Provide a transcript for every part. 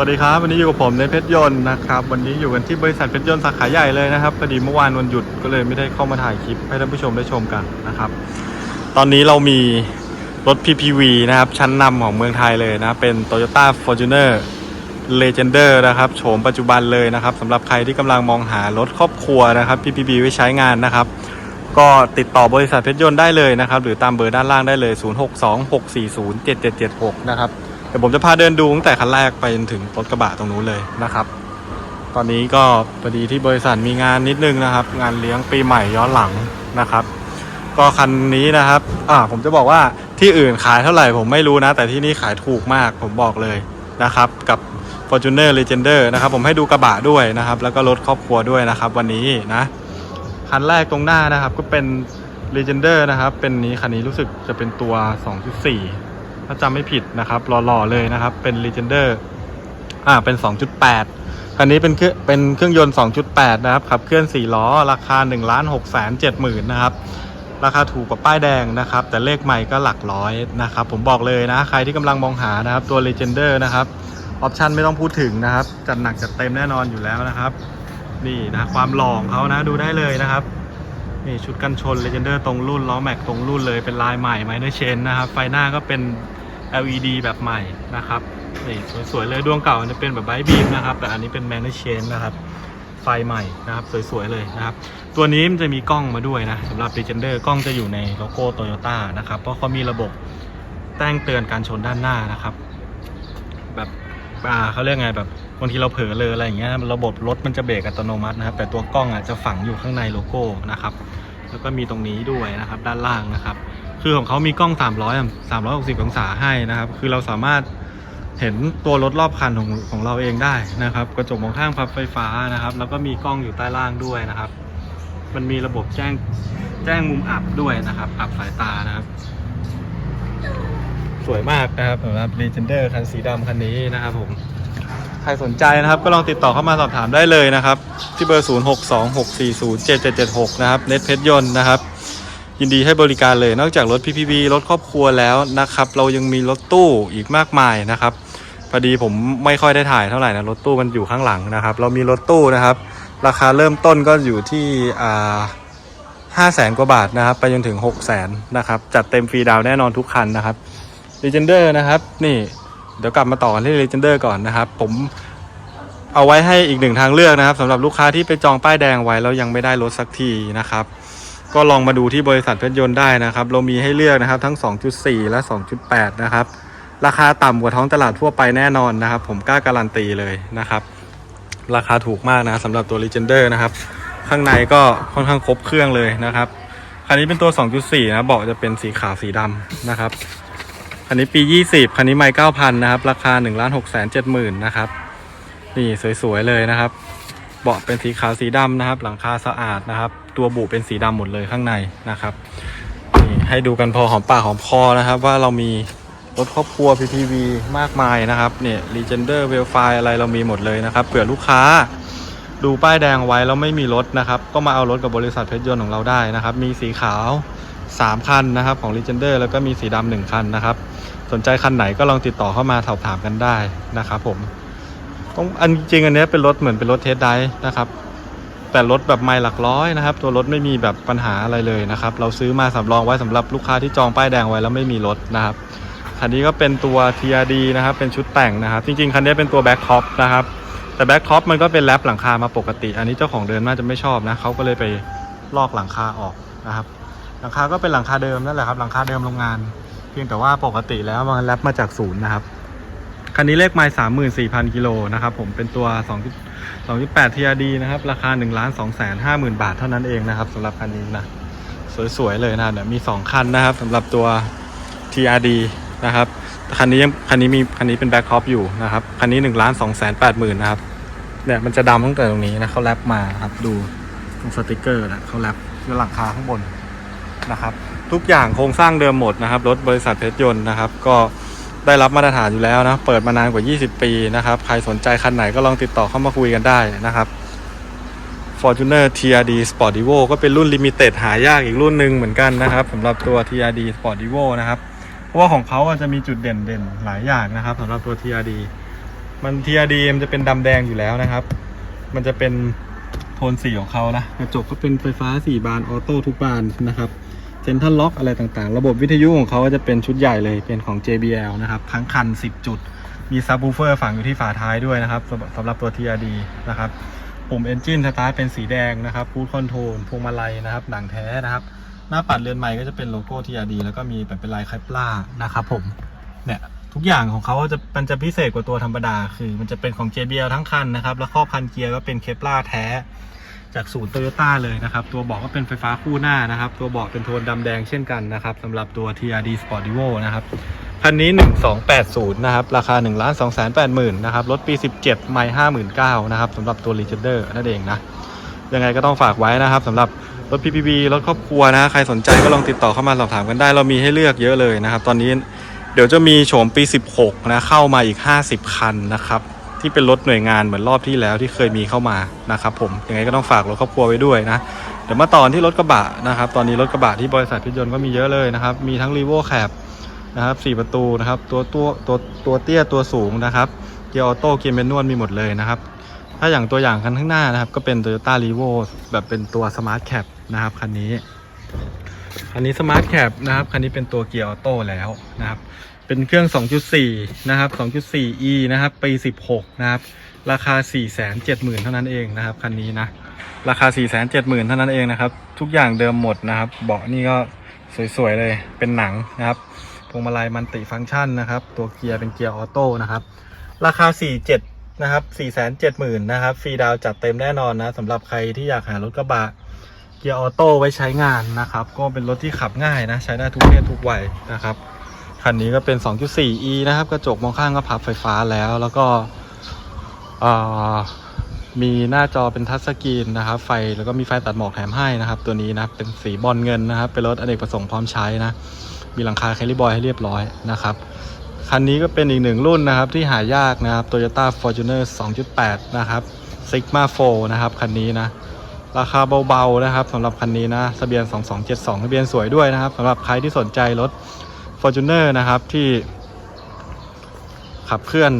วัสดีครับ วันนี้อยู่กับผมในเพชรยนต์นะครับ วันนี้อยู่กันที่บริษัทเพชรยนต์สาขาใหญ่เลยนะครับพอดีเมื่อวานวันหยุดก็เลยไม่ได้เข้ามาถ่ายคลิปให้ท่านผู้ชมได้ชมกันนะครับ ตอนนี้เรามีรถ PPV นะครับ ชั้นนำของเมืองไทยเลยนะเป็น Toyota Fortuner Legender นะครับโฉมปัจจุบันเลยนะครับสำหรับใครที่กำลังมองหารถครอบครัวนะครับ PPV ไว้ใช้งานนะครับ ก็ติดต่อบริษัทเพชรยนต์ได้เลยนะครับ หรือตามเบอร์ด้านล่างได้เลย 0626407776 นะครับ เดี๋ยวผมจะพาเดินดูตั้งแต่คันแรกไปจนถึงรถกระบะตรงนู้นเลยนะครับ ตอนนี้ก็พอดีที่บริษัทมีงานนิดนึงนะครับ งานเลี้ยงปีใหม่ย้อนหลังนะครับ ก็คันนี้นะครับ อ่า ผมจะบอกว่าที่อื่นขายเท่าไหร่ผมไม่รู้นะ แต่ที่นี่ขายถูกมากผมบอกเลยนะครับ กับ Fortuner Legender นะครับ ผมให้ดูกระบะด้วยนะครับ แล้วก็รถครอบครัวด้วยนะครับ วันนี้นะคันแรกตรงหน้านะครับก็เป็น Legender นะครับ เป็นนี้คันนี้รู้สึกจะเป็นตัว 2.4 ถ้าจำไม่ผิดนะครับหล่อๆเลยนะครับ เป็น Legender อ่าเป็น 2.8 คันนี้เป็นเครื่องเป็นเครื่องยนต์ 2.8 นะครับขับเคลื่อน 4 ล้อ ราคา 1 6 7 0 0 0 0นะครับราคาถูกกว่าป้ายแดงนะครับ แต่เลขใหม่ก็หลักร้อยนะครับ ผมบอกเลยนะ ใครที่กำลังมองหานะครับ ตัว Legender นะครับออปชันไม่ต้องพูดถึงนะครับ จัดหนักจัดเต็มแน่นอนอยู่แล้วนะครับ นี่นะความหล่อของเขานะดูได้เลยนะครับนี่ชุดกันชน Legender ตรงรุ่นล้อแม็กตรงรุ่นเลยเป็นลายใหม่ไมเนอร์เชนนะครับ ไฟหน้าก็เป็น LED แบบใหม่นะครับนี่สวยๆเลยดวงเก่าจะเป็นแบบไบบีมนะครับ แต่อันนี้เป็นแมนเนเชนนะครับ ไฟใหม่นะครับ สวยๆเลยนะครับ ตัวนี้มันจะมีกล้องมาด้วยนะสำหรับ Legender กล้องจะอยู่ในโลโก้ Toyota นะครับ เพราะเขามีระบบแจ้งเตือนการชนด้านหน้านะครับ แบบอ่าเขาเรียกไงแบบบางทีเราเผลอเลยอะไรอย่างเงี้ยระบบรถมันจะเบรกอัตโนมัตินะครับ แต่ตัวกล้องอะจะฝังอยู่ข้างในโลโก้นะครับ แล้วก็มีตรงนี้ด้วยนะครับ ด้านล่างนะครับ คือของเขามีกล้อง 300 360 องศาให้นะครับ คือเราสามารถเห็นตัวรถรอบคันของของเราเองได้นะครับ กระจกมองข้างพับไฟฟ้านะครับ แล้วก็มีกล้องอยู่ใต้ล่างด้วยนะครับ มันมีระบบแจ้งแจ้งมุมอับด้วยนะครับ อับสายตานะครับ สวยมากนะครับสำหรับ Legender คันสีดำคันนี้นะครับผมใครสนใจนะครับก็ลองติดต่อเข้ามาสอบถามได้เลยนะครับ ที่เบอร์ 0626407776 นะครับเน็ตเพชรยนต์นะครับ ยินดีให้บริการเลยนอกจากรถ PPV รถครอบครัวแล้วนะครับ เรายังมีรถตู้อีกมากมายนะครับพอดีผมไม่ค่อยได้ถ่ายเท่าไหร่นะรถตู้มันอยู่ข้างหลังนะครับ เรามีรถตู้นะครับ ราคาเริ่มต้นก็อยู่ที่อ่าห้าแสนกว่าบาทนะครับ ไปจนถึง6 0แสนนะครับจัดเต็มฟรีดาวแน่นอนทุกคันนะครับ Legender นะครับ นี่เดี๋ยวกลับมาต่อกันที่ Legender ก่อนนะครับ ผมเอาไว้ให้อีกหนึ่งทางเลือกนะครับสำหรับลูกค้าที่ไปจองป้ายแดงไว้แล้วยังไม่ได้รถสักทีนะครับ ก็ลองมาดูที่บริษัทเพชรยนต์ได้นะครับ เรามีให้เลือกนะครับทั้ง 2.4 และ 2.8 นะครับ ราคาต่ำกว่าท้องตลาดทั่วไปแน่นอนนะครับ ผมกล้าการันตีเลยนะครับ ราคาถูกมากนะสำหรับตัว Legender นะครับ ข้างในก็ค่อนข้างครบเครื่องเลยนะครับคันนี้เป็นตัว 2.4 นะเบาะจะเป็นสีขาวสีดำนะครับคันนี้ปี 20คันนี้ไม่9,000นะครับ ราคา1 6 7 0 0 0 0นะครับ นี่สวยๆเลยนะครับ เบาะเป็นสีขาวสีดำนะครับ หลังคาสะอาดนะครับ ตัวบุเป็นสีดำหมดเลยข้างในนะครับนี่ให้ดูกันพอหอมปากหอมคอนะครับ ว่าเรามีรถครอบครัว PPV มากมายนะครับเนี่ย Legender w e l f i อะไรเรามีหมดเลยนะครับเผื่อลูกค้าดูป้ายแดงไว้แล้วไม่มีรถนะครับ ก็มาเอารถกับบริษัทเพชรยนต์ของเราได้นะครับ มีสีขาว 3 คันนะครับ ของ Legender แล้วก็มีสีดำหนึ่งคันนะครับ สนใจคันไหนก็ลองติดต่อเข้ามาสอบถามกันได้นะครับผม ต้องอันจริงอันนี้เป็นรถเหมือนเป็นรถเทสไดนะครับ แต่รถแบบไม่หลักร้อยนะครับ ตัวรถไม่มีแบบปัญหาอะไรเลยนะครับ เราซื้อมาสำรองไว้สำหรับลูกค้าที่จองป้ายแดงไว้แล้วไม่มีรถนะครับคันนี้ก็เป็นตัว TRD นะครับ เป็นชุดแต่งนะครับ จริงๆ คันนี้เป็นตัวแบ็คท็อปนะครับ แต่แบ็คท็อปมันก็เป็นแรปหลังคามาปกติ อันนี้เจ้าของเดิมน่าจะไม่ชอบนะเขาก็เลยไปลอกหลังคาออกนะครับ หลังคาก็เป็นหลังคาเดิมนั่นแหละครับ หลังคาเดิมโรงงาน เพียงแต่ว่าปกติแล้วมันแรปมาจากศูนย์นะครับ คันนี้เลขไมล์สามหมื่นสี่พันกิโลนะครับผมเป็นตัวสองสองจุดแปด TRD นะครับ ราคาหนึ่งล้านสองแสนห้าหมื่นบาทเท่านั้นเองนะครับสำหรับคันนี้นะ สวยๆเลยนะเดี๋ยวมีสองคันนะครับสำหรับตัว TRD นะครับคันนี้ยังคันนี้มีคันนี้เป็นแบ็คท็อปอยู่นะครับคันนี้หนึ่งล้านสองแสนแปดหมื่นนะครับเนี่ยมันจะดำตั้งแต่ตรงนี้นะเขาแรปมาครับดูตรงสติกเกอร์นะเขาแรปที่หลังคาข้างบนนะครับ ทุกอย่างโครงสร้างเดิมหมดนะครับ รถบริษัทเพชรยนต์นะครับ ก็ ได้รับมาตรฐานอยู่แล้วนะ เปิดมานานกว่า 20 ปีนะครับ ใครสนใจคันไหนก็ลองติดต่อเข้ามาคุยกันได้นะครับ Fortuner TRD Sport Evo ก็เป็นรุ่นลิมิเต็ดหายากอีกรุ่นหนึ่งเหมือนกันนะครับสำหรับตัว TRD Sport Evo นะครับ เพราะว่าของเขาจะมีจุดเด่นเด่นหลายอย่างนะครับสำหรับตัว TRD มัน TRD มันจะเป็นดำแดงอยู่แล้วนะครับ มันจะเป็นโทนสีของเขานะ กระจกก็เป็นไฟฟ้า 4 บานออโต้ทุกบานนะครับ เซ็นทัลล็อกอะไรต่างๆ ระบบวิทยุของเขาก็จะเป็นชุดใหญ่เลยเป็นของ JBL นะครับ ทั้งคัน 10 จุด มีซับ w ูเฟอร์ฝังอยู่ที่ฝาท้ายด้วยนะครับสำหรับสำหรับตัว TRD นะครับปุ่ม Engine Start เป็นสีแดงนะครับ Cruise Control พวงมาลัยนะครับ หนังแท้นะครับ หน้าปัดเรือนใหม่ก็จะเป็นโลโก้ TRD แล้วก็มีแบบเป็นลายคล้ายปลานะครับผมเนี่ยทุกอย่างของเขาจะมันจะพิเศษกว่าตัวธรรมดา คือมันจะเป็นของ JBL ทั้งคันนะครับ แล้วครอบคันเกียร์ก็เป็นเคปลาแท้ จากศูนย์โตโยต้าเลยนะครับ ตัวบอกก็เป็นไฟฟ้าคู่หน้านะครับ ตัวบอกเป็นโทนดำแดงเช่นกันนะครับสำหรับตัว TRD Sport Evo นะครับคันนี้ 1280 นะครับ ราคา 1 2 8 0 0 0 0 นะครับ รถปี 17 ไม่59,000นะครับสำหรับตัว Legender นั่นเองนะ ยังไงก็ต้องฝากไว้นะครับสำหรับรถ PPV รถครอบครัวนะ ใครสนใจก็ลองติดต่อเข้ามาสอบถามกันได้ เรามีให้เลือกเยอะเลยนะครับ ตอนนี้เดี๋ยวจะมีโฉมปี 16 นะ เข้ามาอีก 50 คันนะครับ ที่เป็นรถหน่วยงานเหมือนรอบที่แล้วที่เคยมีเข้ามานะครับผมยังไงก็ต้องฝากรถครอบครัวไว้ด้วยนะเดี๋ยวมาต่อที่รถกระบะนะครับตอนนี้รถกระบะที่บริษัทพิจนต์ก็มีเยอะเลยนะครับมีทั้ง r e v o Cab นะครับสี่ประตูนะครับตัวตัวตัวตัวเตี้ยตัวสูงนะครับเกียร์ออโต้เกียร์แมนนวลมีหมดเลยนะครับถ้าอย่างตัวอย่างคันข้างหน้านะครับก็เป็น Toyota r e v o แบบเป็นตัว Smart Cap นะครับคันนี้ คันนี้ Smart Cap นะครับคันนี้เป็นตัวเกียร์ออโต้แล้วนะครับ เป็นเครื่อง 2.4 นะครับ 2.4e นะครับ ปี 16 นะครับ ราคา 470,000 เท่านั้นเองนะครับ คันนี้นะ ราคา 470,000 เท่านั้นเองนะครับ ทุกอย่างเดิมหมดนะครับ เบาะนี่ก็สวยๆเลย เป็นหนังนะครับ พวงมาลัยมันติฟังก์ชันนะครับ ตัวเกียร์เป็นเกียร์ออโต้นะครับ ราคา 47นะครับ 470,000 นะครับ ฟรีดาวจัดเต็มแน่นอนนะสำหรับใครที่อยากหารถกระบะเกียร์ออโต้ไว้ใช้งานนะครับ ก็เป็นรถที่ขับง่ายนะ ใช้ได้ทุกเพศทุกวัยนะครับ คันนี้ก็เป็น 2.4e นะครับ กระจกมองข้างก็พับไฟฟ้าแล้ว แล้วก็มีหน้าจอเป็นทัชสกรีนนะครับ ไฟแล้วก็มีไฟตัดหมอกแถมให้นะครับ ตัวนี้นะเป็นสีบอลเงินนะครับ เป็นรถอเนกประสงค์พร้อมใช้นะ มีหลังคาแคลิบอยให้เรียบร้อยนะครับ คันนี้ก็เป็นอีกหนึ่งรุ่นนะครับ ที่หายากนะครับ Toyota Fortuner 2.8 นะครับ Sigma 4นะครับ คันนี้นะราคาเบาๆนะครับสำหรับคันนี้นะทะเบียน 2272ทะเบียนสวยด้วยนะครับสำหรับใครที่สนใจรถ Fortuner นะครับที่ขับเคลื่อน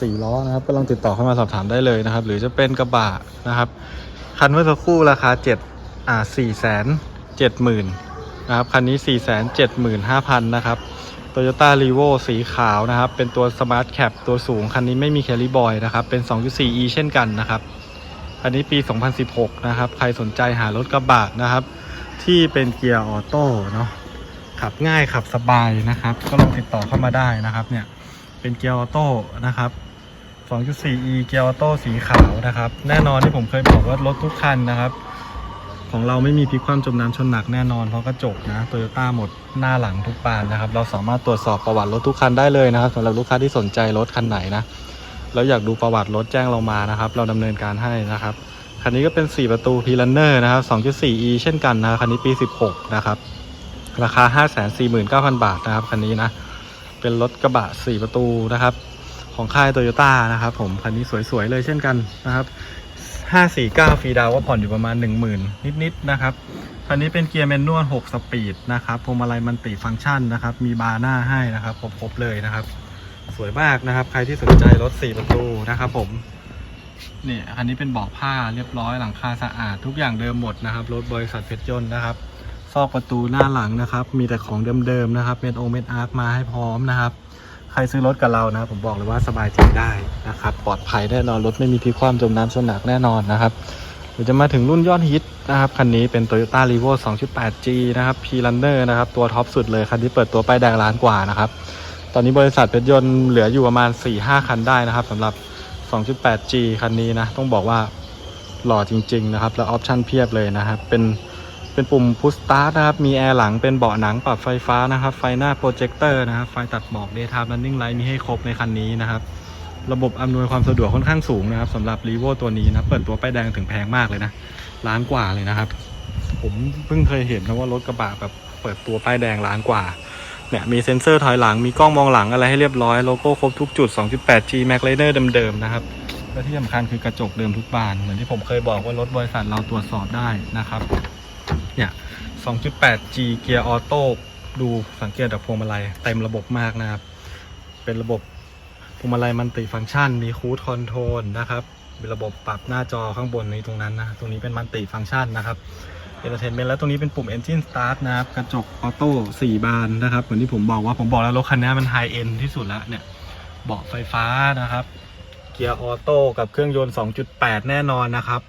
สี่ล้อนะครับก็ลองติดต่อเข้ามาสอบถามได้เลยนะครับ หรือจะเป็นกระบะนะครับ คันเมื่อสักครู่ราคา7อ่า4 7 0 0 0 0นะครับ คันนี้ 4 7 5 0 0 0 นะครับ Toyota r e v o สีขาวนะครับ เป็นตัว Smart Cap ตัวสูง คันนี้ไม่มีแคลิบอยนะครับ เป็น 2.4e เช่นกันนะครับอันนี้ปี 2016 นะครับ ใครสนใจหารถกระบะนะครับ ที่เป็นเกียร์ออโต้เนาะ ขับง่ายขับสบายนะครับ ก็ลองติดต่อเข้ามาได้นะครับ เนี่ยเป็นเกียร์ออโต้นะครับ 2.4e เกียร์ออโต้สีขาวนะครับ แน่นอนที่ผมเคยบอกว่ารถทุกคันนะครับ ของเราไม่มีพลิกคว่ำจมน้ำชนหนักแน่นอนเพราะกระจกนะโตโยต้าหมดหน้าหลังทุกบานนะครับ เราสามารถตรวจสอบประวัติรถทุกคันได้เลยนะครับสำหรับลูกค้าที่สนใจรถคันไหนนะแล้วอยากดูประวัติรถแจ้งเรามานะครับ เราดำเนินการให้นะครับคันนี้ก็เป็น 4 ประตู p ี r u n n e r นะครับ 2.4e เช่นกันนะคันนี้ปี 16 นะครับ ราคา 549,000 บาทนะครับคันนี้นะ เป็นรถกระบะ 4 ประตูนะครับ ของค่ายโตโยต้านะครับผม คันนี้สวยๆ เลยเช่นกันนะครับ 549 ฟรีดาวก็ผ่อนอยู่ประมาณ 10,000 นิดๆนะครับ คันนี้เป็นเกียร์แมนนวล 6 สปีดนะครับพวงมาลัยมันติฟังก์ชันนะครับ มีบาร์หน้าให้นะครับครบๆเลยนะครับ สวยมากนะครับ ใครที่สนใจรถ 4 ประตูนะครับผมเนี่ยคันนี้เป็นเบาะผ้าเรียบร้อยหลังคาสะอาดทุกอย่างเดิมหมดนะครับรถบริษัทเพชรยนต์นะครับ ซอกประตูหน้าหลังนะครับ มีแต่ของเดิมๆนะครับเมดโอเมดอาร์คมาให้พร้อมนะครับ ใครซื้อรถกับเรานะผมบอกเลยว่าสบายใจได้นะครับ ปลอดภัยแน่นอนรถไม่มีพลิกคว่ำจมน้ำชนหนักแน่นอนนะครับเดี๋ยวจะมาถึงรุ่นยอดฮิตนะครับคันนี้เป็น Toyota r e v o 2.8G นะครับ P Runner นะครับ ตัวท็อปสุดเลยคันที่เปิดตัวป้ายแดงล้านกว่านะครับตอนนี้บริษัทเพชรยนต์เหลืออยู่ประมาณ 4-5 คันได้นะครับสำหรับ 2.8G คันนี้นะ ต้องบอกว่าหล่อจริง ๆ นะครับ แล้วออปชั่นเพียบเลยนะครับ เป็น เป็นปุ่มพุชสตาร์ทนะครับ มีแอร์หลังเป็นเบาะหนังปรับไฟฟ้านะครับ ไฟหน้าโปรเจคเตอร์นะครับ ไฟตัดหมอก Daytime Running Light มีให้ครบในคันนี้นะครับ ระบบอำนวยความสะดวกค่อนข้างสูงนะครับสำหรับ r e v o ตัวนี้นะเปิดตัวป้ายแดงถึงแพงมากเลยนะล้านกว่าเลยนะครับ ผมเพิ่งเคยเห็นนะว่ารถกระบะแบบเปิดตัวป้ายแดงล้านกว่าเนี่ยมีเซ็นเซอร์ถอยหลังมีกล้องมองหลังอะไรให้เรียบร้อยโลโก้ครบทุกจุด 2.8G Max Liner เดิมๆนะครับและที่สำคัญคือกระจกเดิมทุกบาน เหมือนที่ผมเคยบอกว่ารถบริษัทเราตรวจสอบได้นะครับ เนี่ย 2.8G เกียร์ออโต้ดูสังเกตจากพวงมาลัยเต็มระบบมากนะครับ เป็นระบบพวงมาลัยมันติฟังก์ชัน มีคูดคอนโทรลนะครับมีระบบปรับหน้าจอข้างบนนี้ตรงนั้นนะ ตรงนี้เป็นมันติฟังก์ชันนะครับเอเตอร์เทนเมนต์แล้วตรงนี้เป็นปุ่ม Engine Start นะครับ กระจกออโต้4บานนะครับ เหมือนที่ผมบอกว่าผมบอกแล้วรถคันนี้มันไฮเอ็นที่สุดแล้วเนี่ยเบาะไฟฟ้านะครับ เกียร์ออโต้กับเครื่องยนต์ 2.8 แน่นอนนะครับ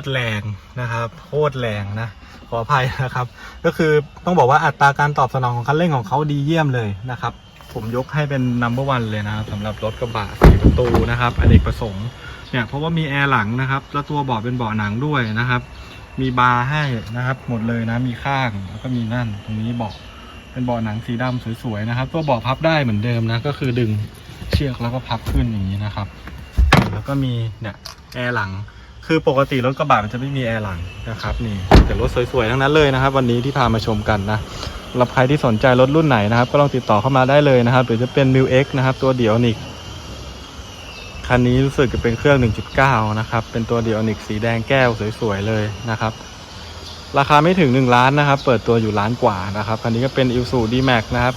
ตรแรงนะครับโคตรแรงนะขออภัยนะครับ ก็คือต้องบอกว่าอัตราการตอบสนองของคันเร่งของเขาดีเยี่ยมเลยนะครับ ผมยกให้เป็น number one เลยนะครับสำหรับรถกระบะสี่ประตูนะครับอเนกประสงค์เนี่ยเพราะว่ามีแอร์หลังนะครับ แล้วตัวเบาะเป็นเบาะหนังด้วยนะครับ มีบาร์ให้นะครับ หมดเลยนะมีข้างแล้วก็มีนั่นตรงนี้เบาะเป็นเบาะหนังสีดำสวยๆนะครับ ตัวเบาะพับได้เหมือนเดิมนะก็คือดึงเชือกแล้วก็พับขึ้นอย่างนี้นะครับ แล้วก็มีเนี่ยแอร์หลัง คือปกติรถกระบะมันจะไม่มีแอร์หลังนะครับนี่แต่รถสวยๆทั้งนั้นเลยนะครับ วันนี้ที่พามาชมกันนะสำหรับใครที่สนใจรถรุ่นไหนนะครับ ก็ลองติดต่อเข้ามาได้เลยนะครับหรือจะเป็น m ิ X นะครับ ตัวเดียวนิกคันนี้รู้สึกจะเป็นเครื่อง 1.9 นะครับ เป็นตัวเดียวนิกสีแดงแก้วสวยๆเลยนะครับ ราคาไม่ถึง 1 ล้านนะครับ เปิดตัวอยู่ล้านกว่านะครับ คันนี้ก็เป็น i l s u D Max นะครับ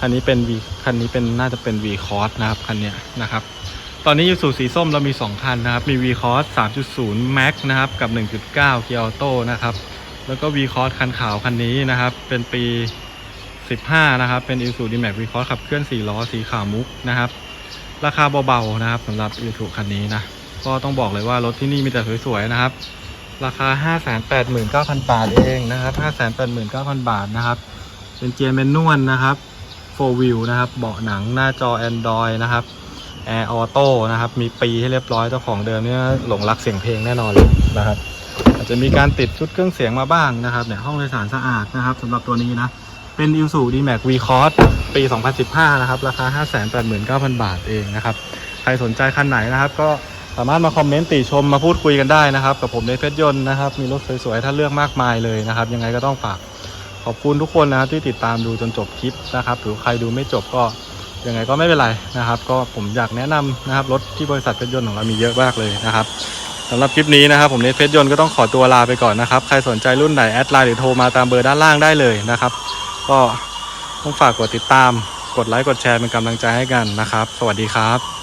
คันนี้เป็น V คันนี้เป็นน่าจะเป็น V Cross นะครับ คันเนี้ยนะครับ ตอนนี้อยู่สู่สีส้มเรามี 2 คันนะครับ มี V Cross 3.0 Max นะครับ กับ 1.9เกียร์ออโต้นะครับ แล้วก็ V Cross คันขาวคันนี้นะครับ เป็นปี 15 นะครับ เป็น i s u d m a x V Cross ขับเคลื่อน 4 ล้อสีขาวมุกนะครับ ราคาเบาๆนะครับสำหรับ i s u คันนี้นะ ก็ต้องบอกเลยว่ารถที่นี่มีแต่สวยๆนะครับ ราคา 589,000 บาทเองนะครับ 589,000 บาทนะครับ เป็นเกียร์แมนนวลนะครับ 4 wheel นะครับ เบาะหนังหน้าจอ Android นะครับ แอร์ออโต้นะครับ มีปีให้เรียบร้อยเจ้าของเดิมเนี่ยหลงรักเสียงเพลงแน่นอนเลยนะครับ อาจจะมีการติดชุดเครื่องเสียงมาบ้างนะครับเนี่ยห้องโดยสารสะอาดนะครับสำหรับตัวนี้นะ เป็น i l s u d m a x V Cross ปี 2015 นะครับ ราคา 589,000 บาทเองนะครับ ใครสนใจคันไหนนะครับ ก็สามารถมาคอมเมนต์ติชมมาพูดคุยกันได้นะครับ กับผมในเพชรยนต์นะครับ มีรถสวยๆ ถ้าเลือกมากมายเลยนะครับ ยังไงก็ต้องฝากขอบคุณทุกคนนะครับที่ติดตามดูจนจบคลิปนะครับหรือใครดูไม่จบก็ ยังไงก็ไม่เป็นไรนะครับ ก็ผมอยากแนะนำนะครับรถที่บริษัทเพชรยนต์ของเรามีเยอะมากเลยนะครับสำหรับคลิปนี้นะครับ ผมเนทเพชรยนต์ก็ต้องขอตัวลาไปก่อนนะครับ ใครสนใจรุ่นไหนแอดไลน์หรือโทรมาตามเบอร์ด้านล่างได้เลยนะครับ ก็ต้องฝากกดติดตาม กดไลค์กดแชร์เป็นกำลังใจให้กันนะครับ สวัสดีครับ